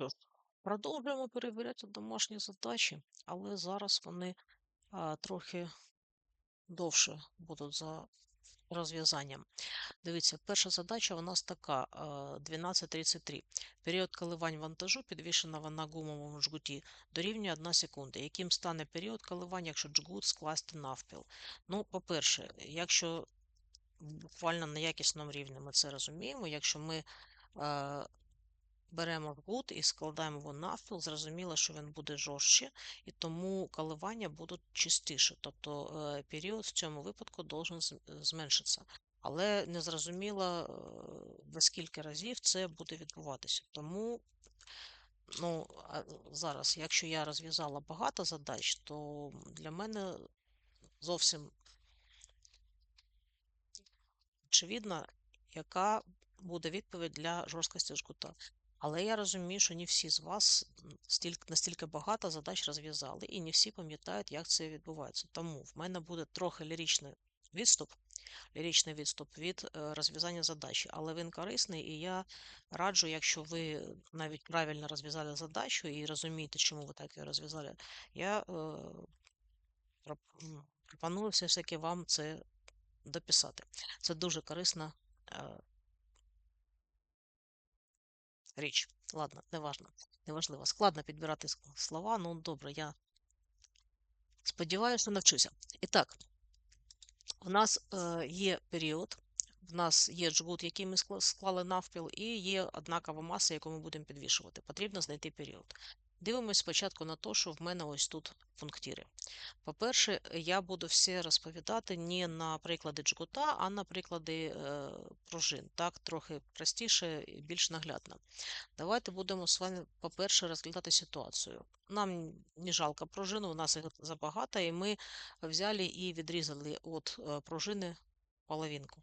Ж, продовжуємо перевіряти домашні задачі, але зараз вони а, трохи довше будуть за розв'язанням. Дивіться, перша задача у нас така: 12.33. Період коливань вантажу, підвішеного на гумовому жгуті, дорівнює 1 секунда. Яким стане період коливань, якщо жгут скласти навпіл? Ну, по-перше, якщо буквально на якісному рівні ми це розуміємо, якщо ми беремо жгут і складаємо його навпіл, зрозуміло, що він буде жорстче, і тому коливання будуть чистіше. Тобто е, період в цьому випадку должен зменшитися. Але не зрозуміло, е, во скільки разів це буде відбуватися. Тому ну, зараз, якщо я розв'язала багато задач, то для мене зовсім очевидно, яка буде відповідь для жорсткості жгута. Але я розумію, що не всі з вас настільки багато задач розв'язали, і не всі пам'ятають, як це відбувається. Тому в мене буде трохи ліричний відступ, ліричний відступ від е, розв'язання задачі, але він корисний, і я раджу, якщо ви навіть правильно розв'язали задачу і розумієте, чому ви так її розв'язали, я е, пропоную все ж таки вам це дописати. Це дуже корисна е, річ. Ладно, неважно, неважливо. Складно підбирати слова, ну добре, я сподіваюся, навчуся. І так, в нас е, є період, в нас є джгут, який ми склали навпіл, і є однакова маса, яку ми будемо підвішувати. Потрібно знайти період. Дивимось спочатку на те, що в мене ось тут пунктири. По-перше, я буду все розповідати не на приклади джгута, а на приклади е, пружин. Так, трохи простіше і більш наглядно. Давайте будемо з вами, по-перше, розглядати ситуацію. Нам не жалко пружину, у нас їх забагато, і ми взяли і відрізали від е, пружини половинку.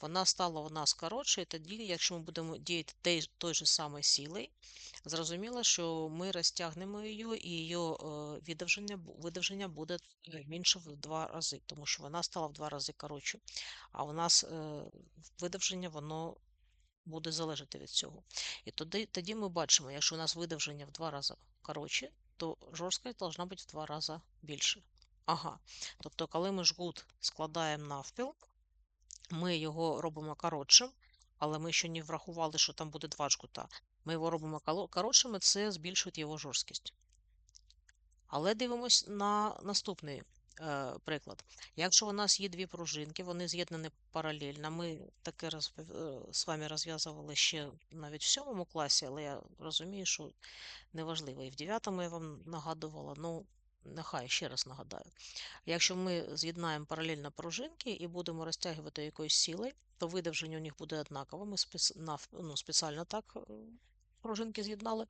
Вона стала у нас коротше, і тоді, якщо ми будемо діяти той, той же самою силою, зрозуміло, що ми розтягнемо її, і її е, видовження, видовження буде е, менше в два рази, тому що вона стала в два рази коротше. А у нас е, видовження воно буде залежати від цього. І тоді, тоді ми бачимо, якщо у нас видовження в два рази коротше, то жорсткість повинна бути в два рази більше. Ага. Тобто, коли ми жгут складаємо навпіл, ми його робимо коротшим, але ми ще не врахували, що там буде два жгута. Ми його робимо коротшим, це збільшує його жорсткість. Але дивимось на наступний е, приклад. Якщо у нас є дві пружинки, вони з'єднані паралельно. Ми таке розпов... е, з вами розв'язували ще навіть в сьомому класі, але я розумію, що неважливо. І в дев'ятому я вам нагадувала, ну нехай ще раз нагадаю. Якщо ми з'єднаємо паралельно пружинки і будемо розтягувати якоюсь силою, то видовження у них буде однаково. Ми ну, спеціально так е, пружинки з'єднали.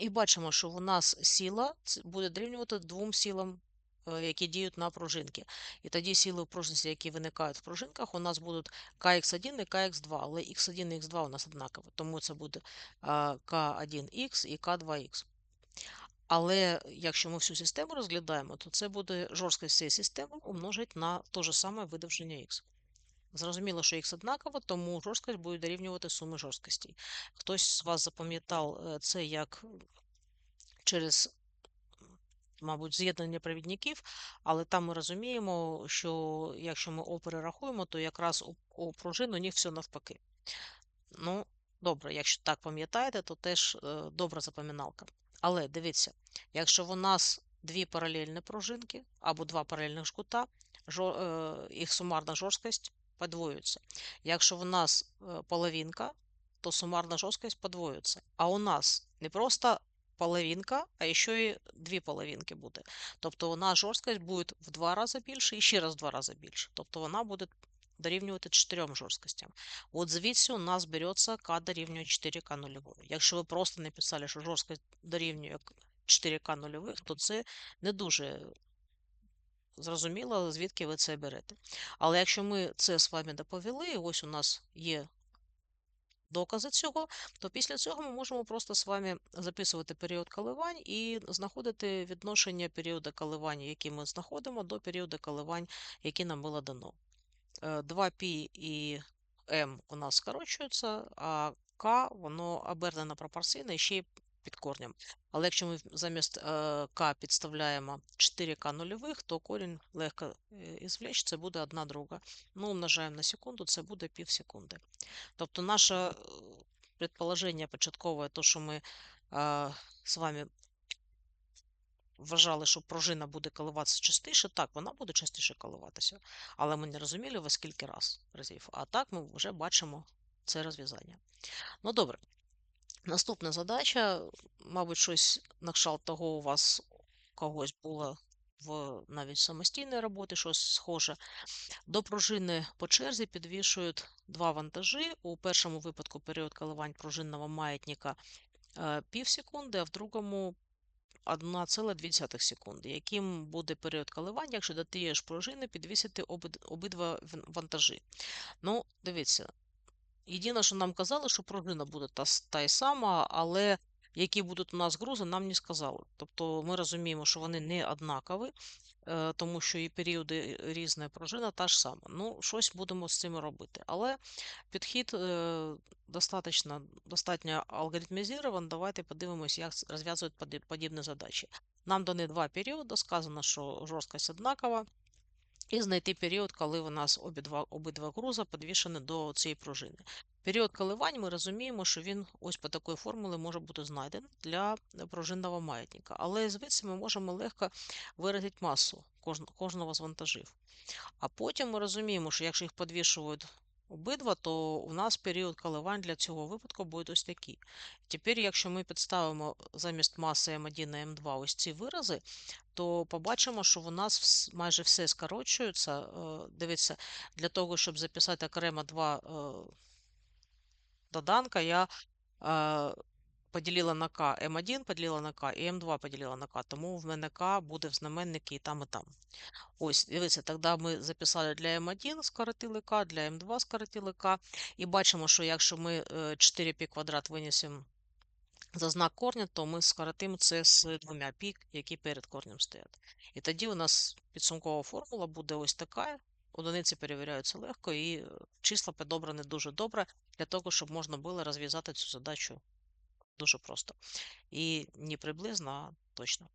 І бачимо, що у нас сила ц- буде дорівнювати двом силам, е, які діють на пружинки. І тоді сили в пружинці, які виникають в пружинках, у нас будуть kx1 і kx2, але x1 і x2 у нас однакові, тому це буде а, k1x і k2x. Але якщо ми всю систему розглядаємо, то це буде жорсткість цієї системи умножить на те ж саме видовження x. Зрозуміло, що х однаково, тому жорсткість буде дорівнювати суми жорсткостей. Хтось з вас запам'ятав е, це як через, мабуть, з'єднання провідників, але там ми розуміємо, що якщо ми О перерахуємо, то якраз у, у пружин у них все навпаки. Ну, добре, якщо так пам'ятаєте, то теж е, добра запам'яталка. Але дивіться, якщо у нас дві паралельні пружинки або два паралельних жгута, е, їх сумарна жорсткість подвоюється. Якщо у нас е, половинка, то сумарна жорсткість подвоюється. А у нас не просто половинка, а ще й дві половинки буде. Тобто нас жорсткість буде в два рази більше і ще раз в два рази більше. Тобто вона буде дорівнювати чотирьом жорсткостям. От звідси у нас береться К дорівнює 4К нульової. Якщо ви просто написали, що жорсткість дорівнює 4К нульових, то це не дуже зрозуміло, звідки ви це берете. Але якщо ми це з вами доповіли, ось у нас є докази цього, то після цього ми можемо просто з вами записувати період коливань і знаходити відношення періоду коливання, який ми знаходимо, до періоду коливань, які нам було дано. Е, 2π і m у нас скорочуються, а К, воно обернено пропорційно і ще й під корнем. Але якщо ми замість е, К підставляємо 4К нульових, то корінь легко ізвлечь, це буде 1 друга. Ну, умножаємо на секунду, це буде пів секунди. Тобто наше е, предположення початкове, то, що ми з вами вважали, що пружина буде коливатися частіше, так, вона буде частіше коливатися, але ми не розуміли, во скільки раз, разів. А так ми вже бачимо це розв'язання. Ну, добре. Наступна задача, мабуть, щось на кшталт того у вас когось було в навіть самостійної роботи, щось схоже. До пружини по черзі підвішують два вантажі. У першому випадку період коливань пружинного маятника е, пів секунди, а в другому 1,2 секунди. Яким буде період коливань, якщо до тієї ж пружини підвісити обидва вантажі? Ну, дивіться, Єдине, що нам казали, що пружина буде та, та й сама, але які будуть у нас грузи, нам не сказали. Тобто ми розуміємо, що вони не однакові, е, тому що і періоди різні, пружина та ж сама. Ну, щось будемо з цим робити. Але підхід е, достатньо, достатньо алгоритмізований. Давайте подивимось, як розв'язують подібні задачі. Нам дані два періоди, сказано, що жорсткість однакова. І знайти період, коли у нас обидва, обидва груза підвішені до цієї пружини. Період коливань ми розуміємо, що він ось по такій формулі може бути знайдений для е, пружинного маятника. Але звідси ми можемо легко виразити масу кожного з вантажів. А потім ми розуміємо, що якщо їх підвішують обидва, то у нас період коливань для цього випадку буде ось такий. Тепер, якщо ми підставимо замість маси М1 і М2 ось ці вирази, то побачимо, що у нас майже все скорочується. Е, Дивіться, для того, щоб записати окремо два е, доданка, я е, поділила на К М1 поділила на К і М2 поділила на К, тому в мене К буде в знаменнику і там, і там. Ось, дивіться, тоді ми записали для М1 скоротили К, для М2 скоротили К. І бачимо, що якщо ми 4π квадрат винесемо за знак корня, то ми скоротимо це з двома пік, які перед корнем стоять. І тоді у нас підсумкова формула буде ось така. Одиниці перевіряються легко, і е, числа підобрані дуже добре для того, щоб можна було розв'язати цю задачу дуже просто. І не приблизно, а точно.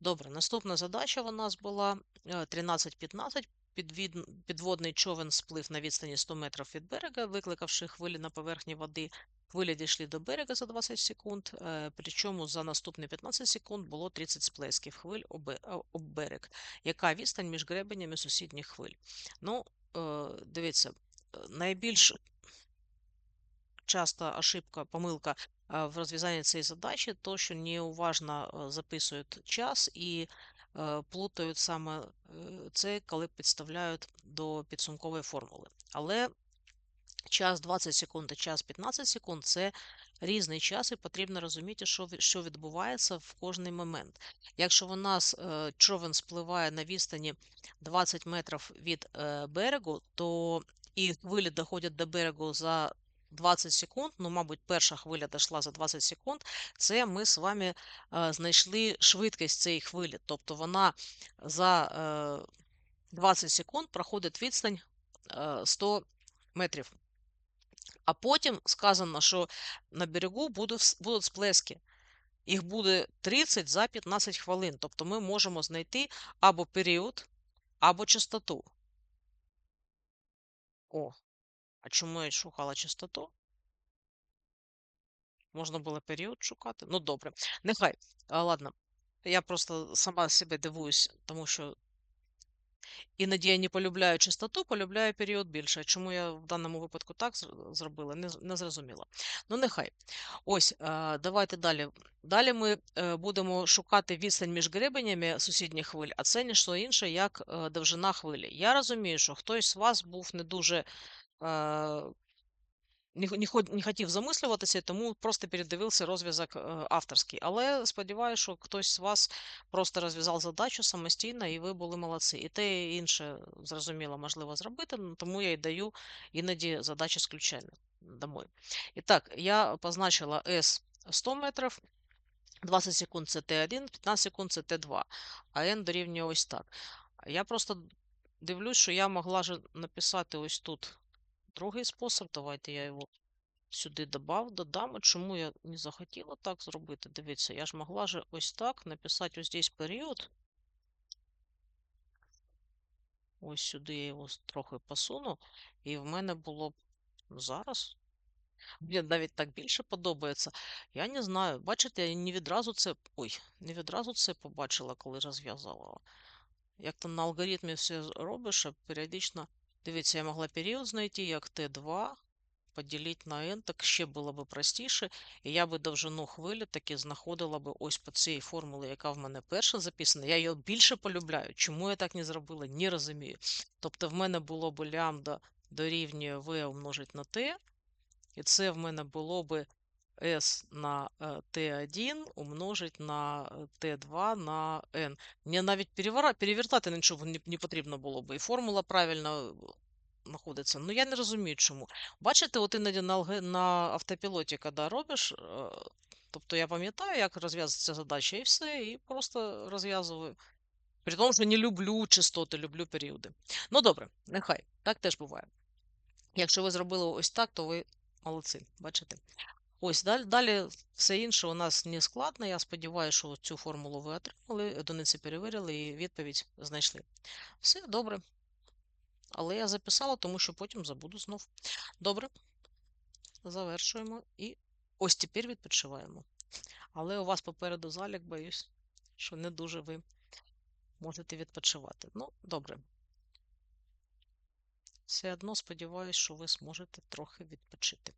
Добре, наступна задача у нас була е, 13-15. Підводний човен сплив на відстані 100 метрів від берега, викликавши хвилі на поверхні води. Хвилі дійшли до берега за 20 секунд, е, причому за наступні 15 секунд було 30 сплесків хвиль об, об берег. Яка відстань між гребенями сусідніх хвиль? Ну, е, дивіться, е, найбільш часто ошибка, помилка в розв'язанні цієї задачі, то, що неуважно е, записують час і е, плутають саме е, це, коли підставляють до підсумкової формули. Але час 20 секунд і час 15 секунд це різний час, і потрібно розуміти, що, відбувається в кожний момент. Якщо у нас е, човен спливає на відстані 20 метрів від е, берегу, то і хвилі доходять до берегу за 20 секунд, ну, мабуть, перша хвиля дійшла за 20 секунд, це ми з вами е, знайшли швидкість цієї хвилі. Тобто вона за е, 20 секунд проходить відстань е, 100 метрів. А потім сказано, що на берегу будуть сплески. Їх буде 30 за 15 хвилин. Тобто ми можемо знайти або період, або частоту. О, а чому я шукала частоту? Можна було період шукати. Ну, добре. Нехай. А, ладно. Я просто сама себе дивуюсь, тому що іноді я не полюбляю частоту, полюбляю період більше. Чому я в даному випадку так зробила, не, не зрозуміло. Ну, нехай. Ось, давайте далі. Далі ми е, будемо шукати відстань між гребенями сусідніх хвиль, а це не що інше, як е, довжина хвилі. Я розумію, що хтось з вас був не дуже. Не, хотів замислюватися, тому просто передивився розв'язок е, авторський. Але сподіваюся, що хтось з вас просто розв'язав задачу самостійно, і ви були молодці. І те і інше зрозуміло можливо зробити, тому я й даю іноді задачі з ключами домой. І так, я позначила S 100 метрів. 20 секунд це Т1, 15 секунд це Т2, а N дорівнює ось так. Я просто дивлюсь, що я могла ж написати ось тут другий спосіб. Давайте я його сюди додав, додам. Чому я не захотіла так зробити? Дивіться, я ж могла же ось так написати ось здесь період. Ось сюди я його трохи посуну, і в мене було б зараз. Мені навіть так більше подобається. Я не знаю. Бачите, я не відразу це. Ой, не відразу це побачила, коли розв'язала. Як там на алгоритмі все робиш, а періодично. Дивіться, я могла період знайти як Т2, поділити на n, так ще було б простіше. І я би довжину хвилі таки знаходила би ось по цій формулі, яка в мене перша записана. Я її більше полюбляю. Чому я так не зробила, не розумію. Тобто в мене було б лямбда дорівнює v умножить на t, і це в мене було би s на е, t1 умножить на е, t2 на n. Мені навіть перевертати нічого не, не потрібно було би. І формула правильно е, знаходиться. Ну я не розумію, чому. Бачите, от іноді на, автопілоті, коли робиш, е, тобто я пам'ятаю, як розв'язується задача, і все, і просто розв'язую. При тому, що не люблю частоти, люблю періоди. Ну добре, нехай, так теж буває. Якщо ви зробили ось так, то ви молодці, бачите. Ось далі, далі все інше у нас не складно. Я сподіваюся, що цю формулу ви отримали, одиниці перевірили і відповідь знайшли. Все добре. Але я записала, тому що потім забуду знов. Добре. Завершуємо і ось тепер відпочиваємо. Але у вас попереду залік, боюсь, що не дуже ви можете відпочивати. Ну, добре. Все одно сподіваюся, що ви зможете трохи відпочити.